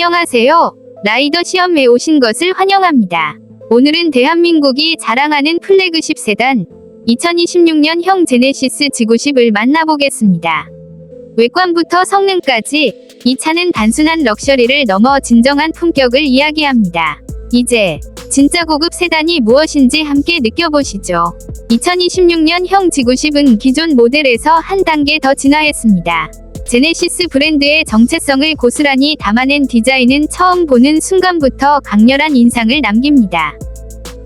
안녕하세요. 라이더 시험에 오신 것을 환영합니다. 오늘은 대한민국이 자랑하는 플래그십 세단 2026년 형 제네시스 G90을 만나보겠습니다. 외관부터 성능까지 이 차는 단순한 럭셔리를 넘어 진정한 품격을 이야기합니다. 이제 진짜 고급 세단이 무엇인지 함께 느껴보시죠. 2026년 형 G90은 기존 모델에서 한 단계 더 진화했습니다. 제네시스 브랜드의 정체성을 고스란히 담아낸 디자인은 처음 보는 순간부터 강렬한 인상을 남깁니다.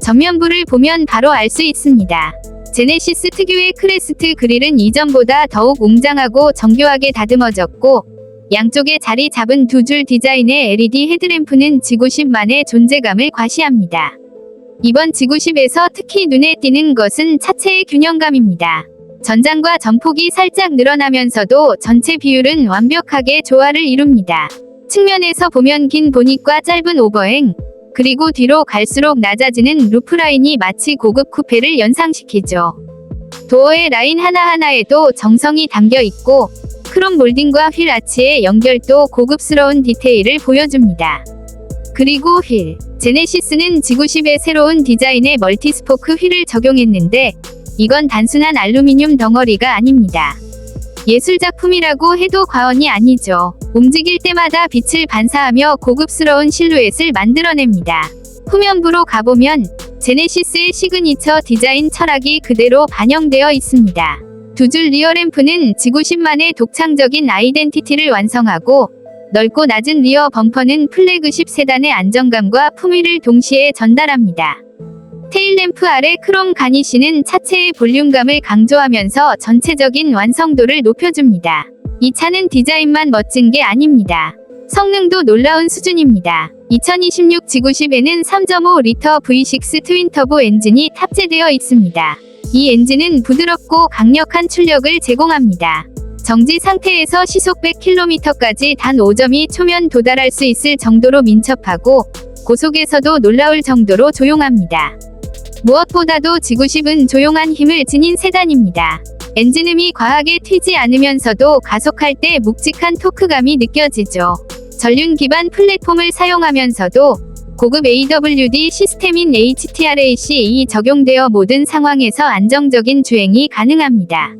전면부를 보면 바로 알 수 있습니다. 제네시스 특유의 크레스트 그릴은 이전보다 더욱 웅장하고 정교하게 다듬어졌고 양쪽에 자리 잡은 두 줄 디자인의 LED 헤드램프는 G90만의 존재감을 과시합니다. 이번 G90에서 특히 눈에 띄는 것은 차체의 균형감입니다. 전장과 전폭이 살짝 늘어나면서도 전체 비율은 완벽하게 조화를 이룹니다. 측면에서 보면 긴 보닛과 짧은 오버행, 그리고 뒤로 갈수록 낮아지는 루프라인이 마치 고급 쿠페를 연상시키죠. 도어의 라인 하나하나에도 정성이 담겨 있고, 크롬 몰딩과 휠 아치의 연결도 고급스러운 디테일을 보여줍니다. 그리고 휠. 제네시스는 G90의 새로운 디자인의 멀티스포크 휠을 적용했는데, 이건 단순한 알루미늄 덩어리가 아닙니다. 예술작품이라고 해도 과언이 아니죠. 움직일 때마다 빛을 반사하며 고급스러운 실루엣을 만들어냅니다. 후면부로 가보면 제네시스의 시그니처 디자인 철학이 그대로 반영되어 있습니다. 두 줄 리어 램프는 G90만의 독창적인 아이덴티티를 완성하고 넓고 낮은 리어 범퍼는 플래그십 세단의 안정감과 품위를 동시에 전달합니다. 테일램프 아래 크롬 가니쉬는 차체의 볼륨감을 강조하면서 전체적인 완성도를 높여줍니다. 이 차는 디자인만 멋진 게 아닙니다. 성능도 놀라운 수준입니다. 2026 G90에는 3.5리터 V6 트윈터보 엔진이 탑재되어 있습니다. 이 엔진은 부드럽고 강력한 출력을 제공합니다. 정지 상태에서 시속 100km까지 단 5.2 초면 도달할 수 있을 정도로 민첩하고 고속에서도 놀라울 정도로 조용합니다. 무엇보다도 G90은 조용한 힘을 지닌 세단입니다. 엔진음이 과하게 튀지 않으면서도 가속할 때 묵직한 토크감이 느껴지죠. 전륜 기반 플랫폼을 사용하면서도 고급 AWD 시스템인 HTRAC이 적용되어 모든 상황에서 안정적인 주행이 가능합니다.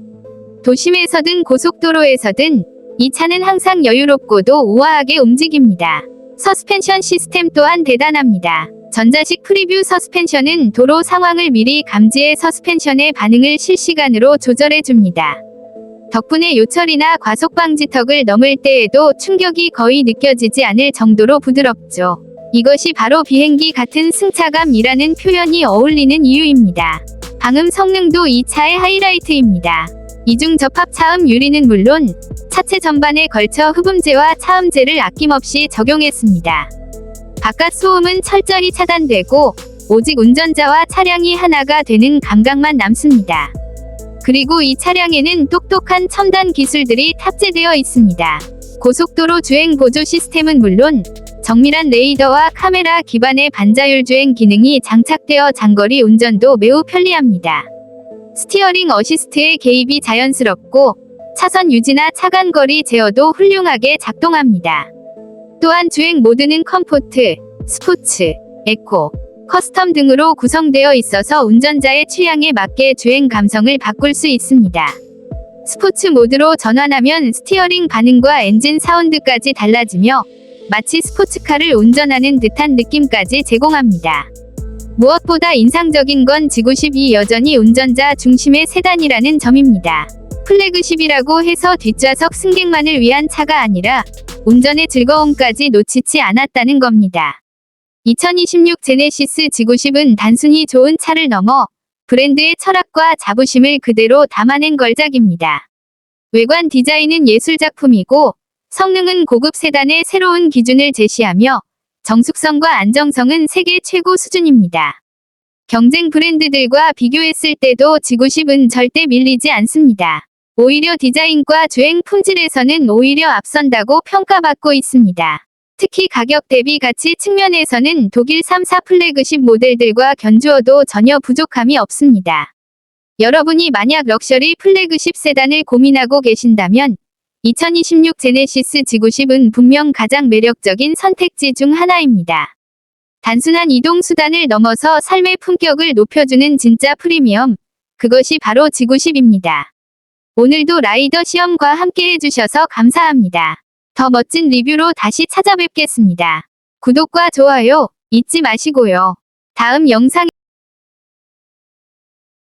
도심에서든 고속도로에서든 이 차는 항상 여유롭고도 우아하게 움직입니다. 서스펜션 시스템 또한 대단합니다. 전자식 프리뷰 서스펜션은 도로 상황을 미리 감지해 서스펜션의 반응을 실시간으로 조절해 줍니다. 덕분에 요철이나 과속 방지턱을 넘을 때에도 충격이 거의 느껴지지 않을 정도로 부드럽죠. 이것이 바로 비행기 같은 승차감이라는 표현이 어울리는 이유입니다. 방음 성능도 이 차의 하이라이트입니다. 이중 접합 차음 유리는 물론 차체 전반에 걸쳐 흡음재와 차음재를 아낌없이 적용했습니다. 바깥 소음은 철저히 차단되고 오직 운전자와 차량이 하나가 되는 감각만 남습니다. 그리고 이 차량에는 똑똑한 첨단 기술들이 탑재되어 있습니다. 고속도로 주행 보조 시스템은 물론 정밀한 레이더와 카메라 기반의 반자율 주행 기능이 장착되어 장거리 운전도 매우 편리합니다. 스티어링 어시스트의 개입이 자연스럽고 차선 유지나 차간 거리 제어도 훌륭하게 작동합니다. 또한 주행 모드는 컴포트, 스포츠, 에코, 커스텀 등으로 구성되어 있어서 운전자의 취향에 맞게 주행 감성을 바꿀 수 있습니다. 스포츠 모드로 전환하면 스티어링 반응과 엔진 사운드까지 달라지며 마치 스포츠카를 운전하는 듯한 느낌까지 제공합니다. 무엇보다 인상적인 건 G90이 여전히 운전자 중심의 세단이라는 점입니다. 플래그십이라고 해서 뒷좌석 승객만을 위한 차가 아니라 운전의 즐거움까지 놓치지 않았다는 겁니다. 2026 제네시스 G90은 단순히 좋은 차를 넘어 브랜드의 철학과 자부심을 그대로 담아낸 걸작입니다. 외관 디자인은 예술작품이고 성능은 고급 세단의 새로운 기준을 제시하며 정숙성과 안정성은 세계 최고 수준입니다. 경쟁 브랜드들과 비교했을 때도 G90은 절대 밀리지 않습니다. 오히려 디자인과 주행 품질에서는 오히려 앞선다고 평가받고 있습니다. 특히 가격 대비 가치 측면에서는 독일 3사 플래그십 모델들과 견주어도 전혀 부족함이 없습니다. 여러분이 만약 럭셔리 플래그십 세단을 고민하고 계신다면 2026 제네시스 G90은 분명 가장 매력적인 선택지 중 하나입니다. 단순한 이동 수단을 넘어서 삶의 품격을 높여주는 진짜 프리미엄. 그것이 바로 G90입니다. 오늘도 라이더 시험과 함께 해주셔서 감사합니다. 더 멋진 리뷰로 다시 찾아뵙겠습니다. 구독과 좋아요 잊지 마시고요. 다음 영상에